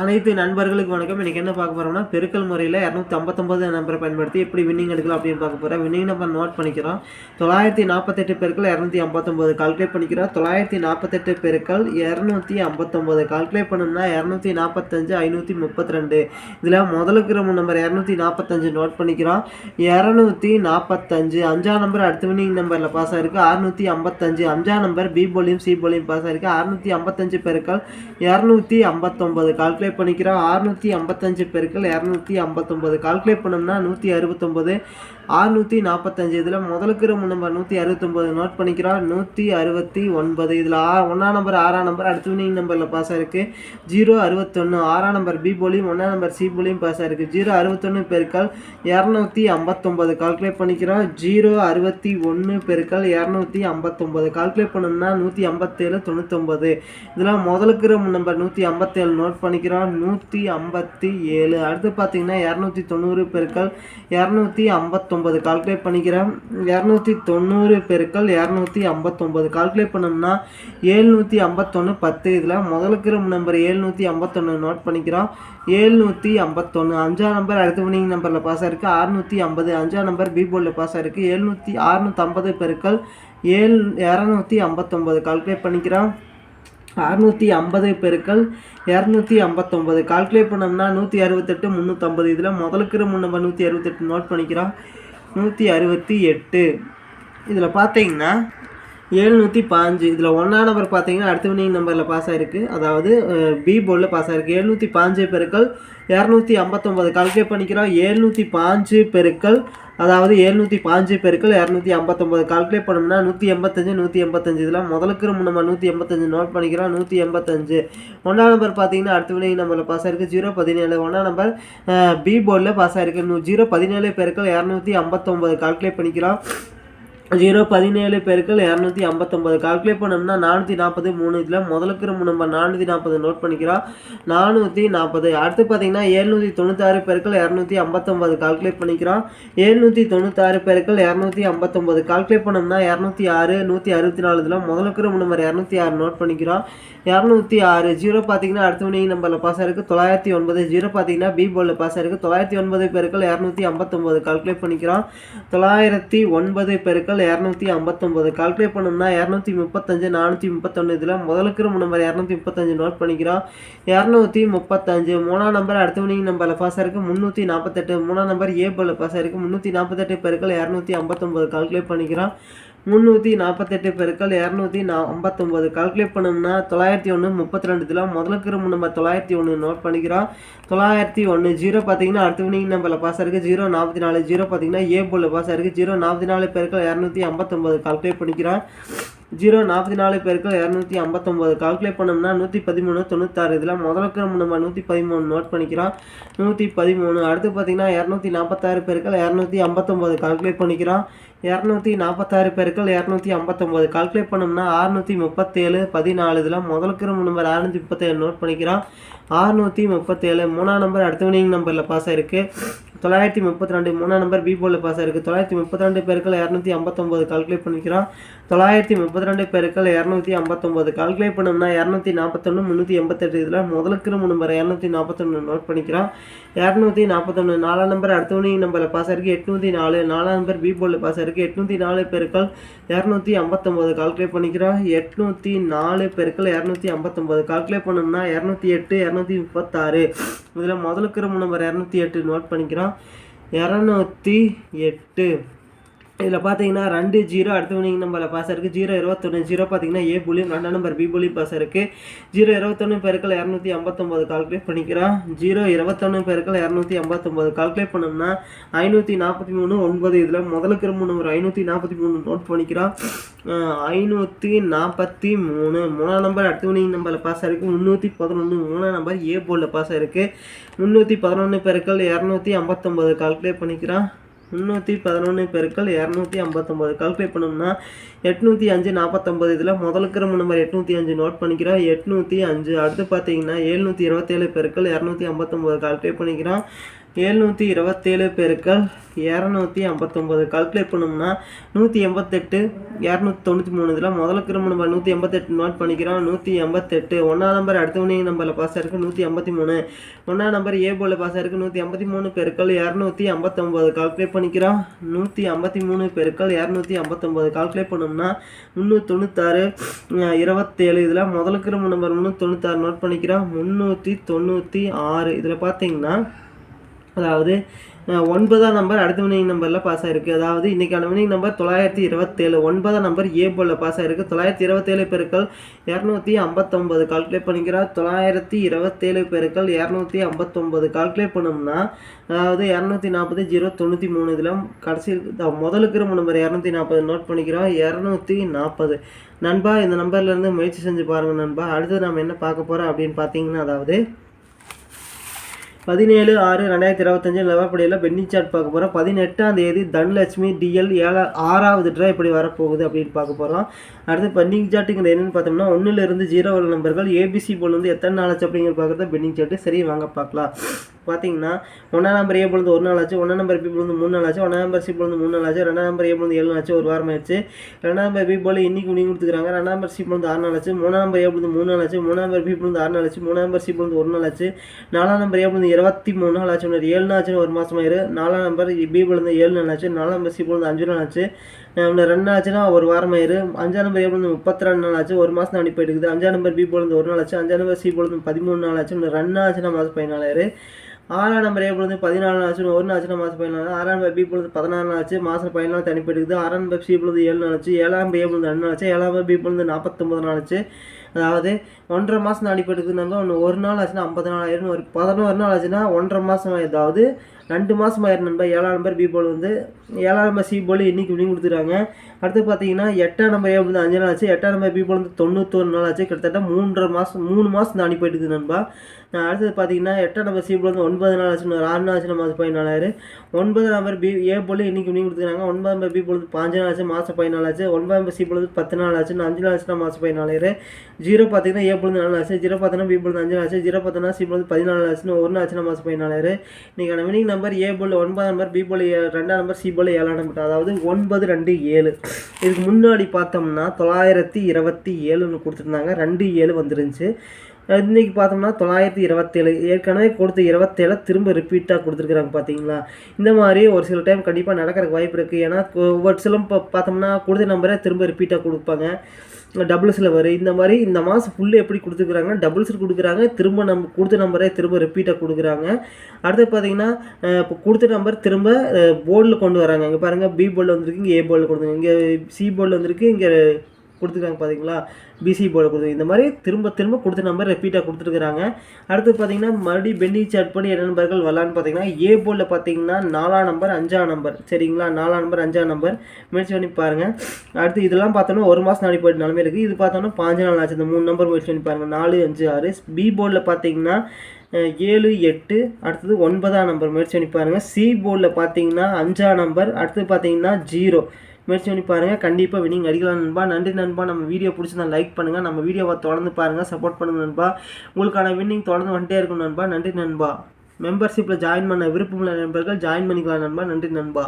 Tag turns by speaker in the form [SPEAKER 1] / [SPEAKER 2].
[SPEAKER 1] அனைத்து நண்பர்களுக்கு வணக்கம். இன்றைக்கி என்ன பார்க்க போகிறோம்னா பெருக்கல் முறையில் இரநூத்தி ஐம்பத்தொம்பது நம்பரை பயன்படுத்தி எப்படி வின்னிங் எடுக்கலாம் அப்படின்னு பார்க்க போகிறேன் வின்னிங் நம்பர் நோட் பண்ணிக்கிறோம். தொள்ளாயிரத்தி நாற்பத்தெட்டு பெருக்கள் இரநூத்தி ஐம்பத்தொம்பது கால்குலேட் பண்ணிக்கிறோம். தொள்ளாயிரத்தி நாற்பத்தெட்டு பெருக்கள் இரநூத்தி ஐம்பத்தொம்பது கால்குலேட் பண்ணோம்னா இரநூத்தி நாற்பத்தஞ்சு ஐநூற்றி முப்பத்தி ரெண்டு. இதில் முதலுக்கு ரொம்ப நம்பர் இரநூத்தி நாற்பத்தஞ்சு நோட் பண்ணிக்கிறோம். இரநூத்தி நாற்பத்தஞ்சு அஞ்சாம் நம்பர் அடுத்த வின்னிங் நம்பரில் பாஸ் ஆகிருக்கு அறுநூற்றி ஐம்பத்தஞ்சு. அஞ்சாம் நம்பர் பி போலியும் சி போலியும் பாஸ் ஆகிருக்கு அறுநூற்றி ஐம்பத்தஞ்சு பெருக்கள் இரநூத்தி ஐம்பத்தொம்பது கால்குலேட் பண்ணிக்கிறோம் அறுநூற்றி ஐம்பத்தஞ்சு பெருக்கள் இரநூத்தி ஐம்பத்தொம்பது. கால்குலேட் பண்ணோம்னா நூற்றி அறுபத்தொம்போது. அறுநூற்றி நாற்பத்தஞ்சு இதில் முதலுக்கு நம்ம நம்பர் நூற்றி அறுபத்தொம்போது. நோட் பண்ணிக்கிறோம் நூற்றி அறுபத்தி ஒன்பது. இதில் ஆ ஒன்றாம் நம்பர் ஆறாம் நம்பர் அடுத்த வினிங் நம்பரில் பாஸ் ஆயிருக்கு. ஜீரோ அறுபத்தொன்று ஆறாம் நம்பர் பி போலியும் ஒன்றாம் நம்பர் சி போலியும் பாஸ் ஆயிருக்கு. ஜீரோ அறுபத்தொன்று பெருக்கள் இரநூத்தி ஐம்பத்தொம்பது. கால்குலேட் பண்ணிக்கிறோம் ஜீரோ அறுபத்தி ஒன்று பெருக்கள் இரநூத்தி ஐம்பத்தொம்பது. கால்குலேட் பண்ணோம்னா நூற்றி ஐம்பத்தேழு தொண்ணூத்தொம்பது. இதில் முதலுக்கு நம்பர் நூற்றி ஐம்பத்தேழு. நோட் பண்ணிக்கிறோம் நூற்றி ஐம்பத்தி ஏழு. அடுத்து பார்த்தீங்கன்னா இரநூத்தி தொண்ணூறு பெருக்கள் இரநூத்தி ஐம்பத்தொம்பது கால்குலேட் பண்ணிக்கிறேன். இரநூத்தி தொண்ணூறு பெருக்கள் இரநூத்தி ஐம்பத்தொம்பது கால்குலேட் பண்ணோம்னா ஏழ்நூற்றி ஐம்பத்தொன்று பத்து. இதில் முதலுக்கு நம்பர் ஏழ்நூற்றி ஐம்பத்தொன்று நோட் பண்ணிக்கிறோம். ஏழ்நூற்றி ஐம்பத்தொன்று அஞ்சாம் நம்பர் அடுத்த வினிங் நம்பரில் பாஸ் ஆயிருக்கு. அறுநூற்றி ஐம்பது. அஞ்சாம் நம்பர் பி போர்டில் பாஸ் ஆயிருக்கு. ஏழ்நூற்றி அறுநூற்றம்பது பெருக்கள் ஏழ் இரநூத்தி ஐம்பத்தொம்பது கால்குலேட் பண்ணிக்கிறோம். அறுநூற்றி ஐம்பது பெருக்கள் இரநூத்தி ஐம்பத்தொம்பது. கால்குலேட் பண்ணோம்னா நூற்றி அறுபத்தெட்டு முந்நூற்றம்பது இதில் முதலுக்குற முன்னம்ப நம்பர் நூற்றி அறுபத்தெட்டு நோட் பண்ணிக்கிறோம். நூற்றி அறுபத்தி எட்டு. இதில் பார்த்தீங்கன்னா ஏழ்நூற்றி பாஞ்சு. இதில் ஒன்றாம் நம்பர் பார்த்தீங்கன்னா அடுத்த வினிங் நம்பரில் பாஸ் ஆகிருக்கு அதாவது பி போர்டில் பாஸ் ஆகிருக்கு எழுநூற்றி பாஞ்சு பெருக்கள் இரநூத்தி ஐம்பத்தொம்பது கால்குலேட் பண்ணிக்கிறோம். ஏழ்நூற்றி பாஞ்சு பெருக்கள் அதாவது எழுநூற்றி பாஞ்சு பெருக்கள் இரநூத்தி ஐம்பத்தொம்பது கால்குலேட் பண்ணோம்னா நூற்றி எண்பத்தஞ்சு நூற்றி எண்பத்தஞ்சு. இதில் முதலுக்கு நம்ம நூற்றி எண்பத்தஞ்சு நோட் பண்ணிக்கிறோம். நூற்றி எண்பத்தஞ்சு. ஒன்றாம் நம்பர் பார்த்தீங்கன்னா அடுத்த வினை நம்பரில் பாஸ் ஆயிருக்கு. ஜீரோ பதினேழு. ஒன்றாம் நம்பர் பி போர்டில் பாஸ் ஆயிருக்கு. ஜீரோ பதினேழு பெருக்கள் இரநூத்தி ஐம்பத்தொம்பது கால்குலேட் பண்ணிக்கிறோம். ஜீரோ பதினேழு பெருக்கள் இரநூத்தி ஐம்பத்தொம்பது கால்குலேட் பண்ணோம்னா நானூற்றி நாற்பது மூணு. இதில் முதலுக்கு நம்ம நம்பர் நானூற்றி நாற்பது நோட் பண்ணிக்கிறோம். நானூற்றி நாற்பது அடுத்து பார்த்தீங்கன்னா ஏழ்நூற்றி தொண்ணூத்தாறு பெருக்கள் இரநூத்தி ஐம்பத்தொம்பது கால்குலேட் பண்ணிக்கிறோம். ஏழ்நூற்றி தொண்ணூத்தாறு பெருக்கள் இரநூத்தி ஐம்பத்தொம்பது கால்குலேட் பண்ணோம்னா இரநூத்தி ஆறு நூற்றி அறுபத்தி நாலு இதில் முதலுக்கு நம்பர் இரநூத்தி ஆறு நோட் பண்ணிக்கிறோம். இரநூத்தி ஆறு ஜீரோ பார்த்தீங்கன்னா அடுத்த வினை நம்பரில் பாஸ் ஆயிருக்கு. தொள்ளாயிரத்தி ஒன்பது ஜீரோ பார்த்தீங்கன்னா பி போர்டில் பாஸ் ஆயிருக்கு. தொள்ளாயிரத்தி ஒன்பது பெருக்கள் இரநூத்தி ஐம்பத்தொம்பது கால்குலேட் பண்ணிக்கிறோம். தொள்ளாயிரத்தி ஒன்பது பெருக்கள் இரநூத்தி ஐம்பத்தொம்பது கால்குலேட் பண்ணோம்னா இரநூத்தி முப்பத்தஞ்சு நானூற்றி முப்பத்தொன்று இதில் முதலுக்கு நம்ம நம்பர் இரநூத்தி முப்பத்தஞ்சு நோட் பண்ணிக்கிறோம். இரநூத்தி முப்பத்தஞ்சு. மூணாம் நம்பர் அடுத்த வினிங் நம்பரில் பாஸ் ஆயிருக்கு முந்நூற்றி நாற்பத்தெட்டு மூணாம் நம்பர் ஏ போல பாஸ் ஆயிருக்கு முந்நூற்றி நாற்பத்தெட்டு பெருக்கள் இரநூத்தி ஐம்பத்தொம்பது கால்குலேட் பண்ணிக்கிறோம். முந்நூற்றி நாற்பத்தெட்டு பெருக்கள் இரநூத்தி நா ஐம்பத்தொம்போது கால்குலேட் பண்ணோம்னா தொள்ளாயிரத்தி ஒன்று முப்பத்தி ரெண்டு இதில் கிரும்பு நம்ம நம்பர் தொள்ளாயிரத்தி ஒன்று நோட் பண்ணிக்கிறோம். தொள்ளாயிரத்தி ஒன்று ஜீரோ பார்த்தீங்கன்னா அடுத்த வினிங் நம்பரில் பாஸ் இருக்குது ஜீரோ நாற்பத்தி நாலு. ஜீரோ பார்த்தீங்கன்னா ஏ போல் பாஸ் இருக்குது ஜீரோ நாற்பத்தி நாலு பெருக்கள் இரநூத்தி ஐம்பத்தொம்போது கால்குலேட் பண்ணிக்கிறோம். ஜீரோ நாற்பத்தி நாலு பேருக்கு இரநூத்தி ஐம்பத்தொம்போது. கால்குலேட் பண்ணோம்னா நூற்றி பதிமூணு தொண்ணூத்தாறு. இதில் முதலுக்கு நம்ம நம்ம நூற்றி பதிமூணு நோட் பண்ணிக்கிறோம். நூற்றி பதிமூணு. அடுத்து பார்த்தீங்கன்னா இரநூத்தி நாற்பத்தாறு பேருக்கு இரநூத்தி ஐம்பத்தொம்போது கால்குலேட் பண்ணிக்கிறோம். இரநூத்தி நாற்பத்தாறு பேருக்கு இரநூத்தி ஐம்பத்தொம்போது. கால்குலேட் பண்ணோம்னா அறுநூற்றி முப்பத்தேழு பதினாலு. இதில் முதலுக்கு நம்ம நம்பர் அறுநூற்றி முப்பத்தேழு நோட் பண்ணிக்கிறோம். அறுநூற்றி முப்பத்தேழு மூணாம் நம்பர் அடுத்த வினிங் நம்பரில் பாஸ் ஆயிருக்கு. தொள்ளாயிரத்தி முப்பத்தி ரெண்டு மூணாம் நம்பர் பி போர்டில் பாஸ் ஆயிருக்கு. தொள்ளாயிரத்தி முப்பத்தி ரெண்டு பேருக்கள் இரநூத்தி ஐம்பத்தொம்போது கால்குலேட் பண்ணிக்கிறோம். தொள்ளாயிரத்தி முப்பத்தி ரெண்டு பேருக்கள் இரநூத்தி ஐம்பத்தொம்போது கால்குலேட் பண்ணோம்னா இரநூத்தி நாற்பத்தொன்று முந்நூற்றி எண்பத்தெட்டு இதில் முதலுக்கு மூணு நம்பர் இரநூத்தி நாற்பத்தொன்று நோட் பண்ணிக்கிறோம். இரநூத்தி நாற்பத்தொன்று நாலாம் நம்பர் அடுத்த வினிங் நம்பரில் பாஸ் ஆயிருக்கு. எட்நூற்றி நாலு நாலாம் நம்பர் பி போர்டில் பாஸ் ஆயிருக்கு. எட்நூற்றி நாலு பேருக்கள் இரநூத்தி ஐம்பத்தொம்போது கால்குலேட் பண்ணிக்கிறோம். எட்நூற்றி நாலு பெருக்கள் இரநூத்தி ஐம்பத்தொம்போது கால்குலேட் பண்ணோம்னா இரநூத்தி எட்டு இரநூத்தி முப்பத்தாறு. இதில் முதலுக்கு நம்பர் இரநூத்தி எட்டு நோட் பண்ணிக்கிறோம். இரநூத்தி எட்டு. இதில் பார்த்தீங்கன்னா ரெண்டு ஜீரோ அடுத்த வினிங் நம்பரில் பாஸ் இருக்குது ஜீரோ இருபத்தொன்று ஜீரோ பார்த்தீங்கன்னா ஏ புலியும் ரெண்டாம் நம்பர் பி புலியும் பாஸ் இருக்குது ஜீரோ இருபத்தொன்று பெருக்கள் இரநூத்தி ஐம்பத்தொம்போது கால்குலேட் பண்ணிக்கிறோம். ஜீரோ இருபத்தொன்று பெருக்கள் இரநூத்தி ஐம்பத்தொம்போது கால்குலேட் பண்ணோம்னா ஐநூற்றி நாற்பத்தி மூணு ஒன்பது. இதில் முதலுக்கு மூணு நம்பர் ஐநூற்றி நாற்பத்தி மூணு நோட் பண்ணிக்கிறோம். ஐநூற்றி நாற்பத்தி மூணு. மூணாம் நம்பர் அடுத்த வினிங் நம்பரில் பாஸ் இருக்குது முந்நூற்றி பதினொன்று மூணாம் நம்பர் ஏ போலில் பாஸ் ஆயிருக்கு முந்நூற்றி பதினொன்று பெருக்கள் இரநூத்தி ஐம்பத்தொம்போது கால்குலேட் பண்ணிக்கிறோம். முந்நூற்றி பதினொன்று பெருக்கள் இரநூத்தி ஐம்பத்தொம்போது கால்குலேட் பண்ணோம்னா எட்நூற்றி அஞ்சு நாற்பத்தொம்பது இதில் முதலுக்கிற நம்பர் எட்நூற்றி அஞ்சு நோட் பண்ணிக்கிறோம். எட்நூற்றி அஞ்சு. அடுத்து பார்த்தீங்கன்னா எழுநூற்றி இருபத்தேழு பெருக்கள் இரநூத்தி ஐம்பத்தொம்போது கால்குலேட் பண்ணிக்கிறோம். எழுநூற்றி இருபத்தேழு பெருக்கள் இரநூத்தி ஐம்பத்தொம்போது. கால்குலேட் பண்ணோம்னா நூற்றி எண்பத்தெட்டு இரநூத்தி தொண்ணூற்றி மூணு. இதில் முதலுக்கு நம்ம நூற்றி எண்பத்தெட்டு நோட் பண்ணிக்கிறோம். நூற்றி எண்பத்தெட்டு. ஒன்றாம் நம்பர் அடுத்த நம்பரில் பாஸ் ஆயிருக்கு நூற்றி ஐம்பத்தி மூணு. ஒன்றாம் நம்பர் ஏ போல பாஸ் ஆயிருக்கு நூற்றி ஐம்பத்தி மூணு பெருக்கள் இரநூத்தி ஐம்பத்தொம்போது கால்குலேட் பண்ணிக்கிறோம். நூற்றி ஐம்பத்தி மூணு பெருக்கள் இரநூத்தி ஐம்பத்தொம்போது கால்குலேட் பண்ணோம்னா முந்நூற்றி தொண்ணூத்தாறு இருபத்தேழு. இதில் முதல்ல நம்ம நம்பர் முந்நூற்றி தொண்ணூத்தாறு நோட் பண்ணிக்கிறோம். முந்நூற்றி தொண்ணூற்றி ஆறு. இதில் பார்த்தீங்கன்னா அதாவது ஒன்பதாம் நம்பர் அடுத்த வினிங் நம்பரில் பாஸ் ஆயிருக்கு. அதாவது இன்னைக்கான வினிங் நம்பர் தொள்ளாயிரத்தி இருபத்தேழு. ஒன்பதாம் நம்பர் ஏ போல பாஸ் ஆயிருக்கு. தொள்ளாயிரத்தி இருபத்தேழு பெருக்கள் இரநூத்தி ஐம்பத்தொம்பது கால்குலேட் பண்ணிக்கிறார் தொள்ளாயிரத்தி இருபத்தேழு பெருக்கள் இரநூத்தி ஐம்பத்தொம்பது கால்குலேட் பண்ணோம்னா அதாவது இரநூத்தி நாற்பது ஜீரோ தொண்ணூற்றி மூணு இதில் கடைசி முதலுக்கு ரொம்ப நம்பர் இரநூத்தி நாற்பது நோட் பண்ணிக்கிறோம் இரநூத்தி நாற்பது. நண்பா இந்த நம்பர்லேருந்து முயற்சி செஞ்சு பாருங்கள் நண்பா. அடுத்து நம்ம என்ன பார்க்க போகிறோம் அப்படின்னு பார்த்தீங்கன்னா அதாவது பதினேழு ஆறு ரெண்டாயிரத்தி இருபத்தஞ்சு நிலவரப்படியில் பென்னி சார்ட் பார்க்க போகிறோம் பதினெட்டாம் தேதி தனலட்சுமி டிஎல் ஏழா ஆறாவது ட்ரா இப்படி வரப்போகுது அப்படின்னு பார்க்க போகிறோம் அடுத்து பெண்டிங் சார்ட்டுங்கிறது என்னென்னு பார்த்தோம்னா ஒன்றுலேருந்து ஜீரோ வர நம்பர்கள் ஏபிசி போல் வந்து எத்தனை நாள் ஆச்சு அப்படிங்கிற பார்க்குறது பெண்டிங் சார்ட்டு சரி வாங்க பார்க்கலாம் பார்த்தீங்கன்னா ஒன்றாம் நம்பர் ஏ பொழுது ஒரு நாள் ஆச்சு ஒன்றாம் நம்பர் பி பொழுது மூணு நாள் ஆச்சு ஒன்றாம் நம்பர் சி பொழுது மூணு நாள் ஆச்சு ரெண்டாம் நம்பர் ஏ பொழுது ஏழு நாள் ஆச்சு ஒரு வாரம் ஆச்சு ரெண்டாம் நம்பர் பி போல் இன்னைக்கு முடிவு கொடுத்துக்கிறாங்க ரெண்டாம் நம்பர் சி பொழுது ஆறு நாள் ஆச்சு மூணாம் நம்பர் ஏ பொழுது மூணு நாள் ஆச்சு மூணாம் நம்பர் பி பொழுது ஆறு நாள் ஆச்சு மூணாம் நம்பர் சி பொழுது ஒரு நாள் ஆச்சு நாலாம் நம்பர் ஏ பொழுது இருபத்தி மூணு நாள் ஆச்சு ஒன்று ஏழு நாள் ஆச்சு ஒரு மாதம் ஆயிரு நாலாம் நம்பர் பி பொழுது ஏழு நாள் ஆச்சு நாலாம் நம்பர் சி பொழுது அஞ்சு நாள் ஆச்சு இன்னும் ரெண்டு ஆச்சுன்னா ஒரு வாரம் ஆயிரு அஞ்சாம் நம்பர் ஏ பொழுது முப்பத்தி ரெண்டு நாள் ஆச்சு. ஒரு மாதம் அனுப்பி எடுக்குது அஞ்சாம் நம்பர் பி போலந்து ஒரு நாள் ஆச்சு. அஞ்சாம் நம்பர் சி போலந்து பதிமூணு நாள் ஆச்சு. இன்னும் ரெண்டு ஆச்சுன்னா மாதம் பதினாலாயிரு ஆறாம் நம்பர் ஏ பொழுது பதினாலு நாள் ஆச்சு. ஒரு நாள் ஆச்சுன்னா மாதம் பதினாலு. ஆறாம் நம்பர் பி பொழுது பதினாறு நாள் ஆச்சு. மாதம் பதினாலு தனிப்பு எடுக்குது ஆறாம் நம்பர் சி பொழுது ஏழு நாள் ஆச்சு. ஏழாம் நம்பர் ஏ பொழுது ரெண்டு நாள் ஆச்சு. ஏழாம் நம்பர் பி பொழுது நாற்பத்தொம்பது நாள் ஆச்சு. அதாவது ஒன்றரை மாதம் அனுப்பி ஒன்று ஒரு நாள் ஆச்சுன்னா ஐம்பத்தி நாலாயிரம் ஒரு பதினோரு நாள் ஆச்சுன்னா ஒன்றரை மாதம் ஏதாவது ரெண்டு மாதம் ஆயிரம் நம்பர் ஏழாம் நம்பர் பி போல் வந்து ஏழாம் நம்பர் சி போல் இன்னைக்கு வினிங் கொடுத்துருக்காங்க. அடுத்து பார்த்தீங்கன்னா எட்டாம் நம்பர் ஏ வந்து அஞ்சு நாள் ஆச்சு. எட்டாம் நம்பர் பி போல் வந்து தொண்ணூத்தொரு நாள் ஆச்சு. கிட்டத்தட்ட மூன்றரை மாதம் மூணு மாதம் அனுப்பி எடுக்குது நண்பா. அஹ் அடுத்தது பார்த்தீங்கன்னா எட்டாம் நம்பர் சி போல் வந்து ஒன்பது நாள் ஆச்சு ஒரு ஆறு நாள் ஆச்சு மாதம் பதினாலாயிரம் ஒன்பது நம்பர் பி ஏ போல் இன்னைக்கு வினிங் கொடுத்துருக்காங்க. ஒன்பது நம்பர் பி போல் வந்து பாஞ்சு நாள் ஆச்சு மாதம் பதினாலு ஆச்சு. ஒன்பது நம்பர் சி போல் வந்து பத்து நாள் ஆச்சு அஞ்சு நாள் ஆச்சுன்னா மாதம் பதினாலாயிரம் ஜீரோ பார்த்தீங்கன்னா ஏ பொழுது நாலு ஆச்சு ஜீரோ பார்த்தோன்னா பி பொழுது அஞ்சு நாள் ஆச்சு ஜீரோ பார்த்தோன்னா சி பொழுது பதினாலு ஆச்சுன்னு ஒரு நாள் நம்ம மாதம் பதினாலாயிரம். இன்னைக்கான வினிங் நம்பர் ஏ போல் ஒன்பதாம் நம்பர் பி போல் ரெண்டாம் நம்பர் சி போல் ஏழாம் நம்பர் அதாவது ஒன்பது ரெண்டு ஏழு. இதுக்கு முன்னாடி பார்த்தோம்னா தொள்ளாயிரத்தி இருபத்தி ஏழுன்னு கொடுத்துருந்தாங்க ரெண்டு ஏழு வந்துருந்துச்சு. இன்றைக்கி பார்த்தோம்னா தொள்ளாயிரத்தி இருபத்தேழு. ஏற்கனவே கொடுத்த இருபத்தேழை திரும்ப ரிப்பீட்டாக கொடுத்துருக்குறாங்க பார்த்தீங்களா? இந்த மாதிரி ஒரு சில டைம் கண்டிப்பாக நடக்கிறதுக்கு வாய்ப்பு இருக்குது ஏன்னா ஒவ்வொரு சிலம் இப்போ பார்த்தோம்னா கொடுத்த நம்பரை திரும்ப ரிப்பீட்டாக கொடுப்பாங்க. டபுள்ஸில் வரும் இந்த மாதிரி இந்த மாதம் ஃபுல்லு எப்படி கொடுத்துருக்குறாங்கன்னா டபுள்ஸில் கொடுக்குறாங்க. திரும்ப நம்ம கொடுத்த நம்பரே திரும்ப ரிப்பீட்டாக கொடுக்குறாங்க. அடுத்து பார்த்தீங்கன்னா இப்போ கொடுத்த நம்பர் திரும்ப போர்டில் கொண்டு வராங்க. இங்கே பாருங்கள் பி போர்டில் வந்திருக்கு இங்கே ஏ போர்டில் கொடுத்துருங்க இங்கே சி போர்டில் வந்திருக்கு இங்கே கொடுத்துருக்காங்க பார்த்தீங்களா பிசி போர்டு கொடுத்து இந்த மாதிரி திரும்ப திரும்ப கொடுத்த நம்பர் ரிப்பீட்டாக கொடுத்துருக்குறாங்க. அடுத்து பார்த்தீங்கன்னா மறுபடியும் பென்னி சாட் பண்ணி என்ன நம்பர்கள் வரலான்னு பார்த்தீங்கன்னா ஏ போர்டில் பார்த்தீங்கன்னா நாலாம் நம்பர் அஞ்சாம் நம்பர் சரிங்களா? நாலாம் நம்பர் அஞ்சாம் நம்பர் முயற்சி பண்ணி பாருங்கள் அடுத்து இதெல்லாம் பார்த்தோன்னா ஒரு மாதம் நாடி போயிட்டு நிலமே இருக்குது இது பார்த்தோன்னா பாஞ்சு நாள் ஆச்சு. இந்த மூணு நம்பர் முயற்சி பண்ணி பாருங்கள் நாலு அஞ்சு ஆறு. பி போர்டில் பார்த்தீங்கன்னா ஏழு எட்டு. அடுத்தது ஒன்பதாம் நம்பர் முயற்சி பண்ணி பாருங்கள் சி போர்டில் பார்த்தீங்கன்னா அஞ்சாம் நம்பர் அடுத்தது பார்த்தீங்கன்னா ஜீரோ முயற்சி பண்ணி பாருங்கள் கண்டிப்பாக வினிங் அடிக்கலாம் நண்பா. நன்றி நண்பா. நம்ம வீடியோ பிடிச்சிருந்தா லைக் பண்ணுங்கள் நம்ம வீடியோவை தொடர்ந்து பாருங்கள் சப்போர்ட் பண்ணுங்கள் நண்பா. உங்களுக்கான வின்னிங் தொடர்ந்து வந்துட்டே இருக்கும் நண்பா. நன்றி நண்பா. மெம்பர்ஷிப்பில் ஜாயின் பண்ண விருப்பமுள்ள நண்பர்கள் ஜாயின் பண்ணிக்கலாம் நண்பா. நன்றி நண்பா.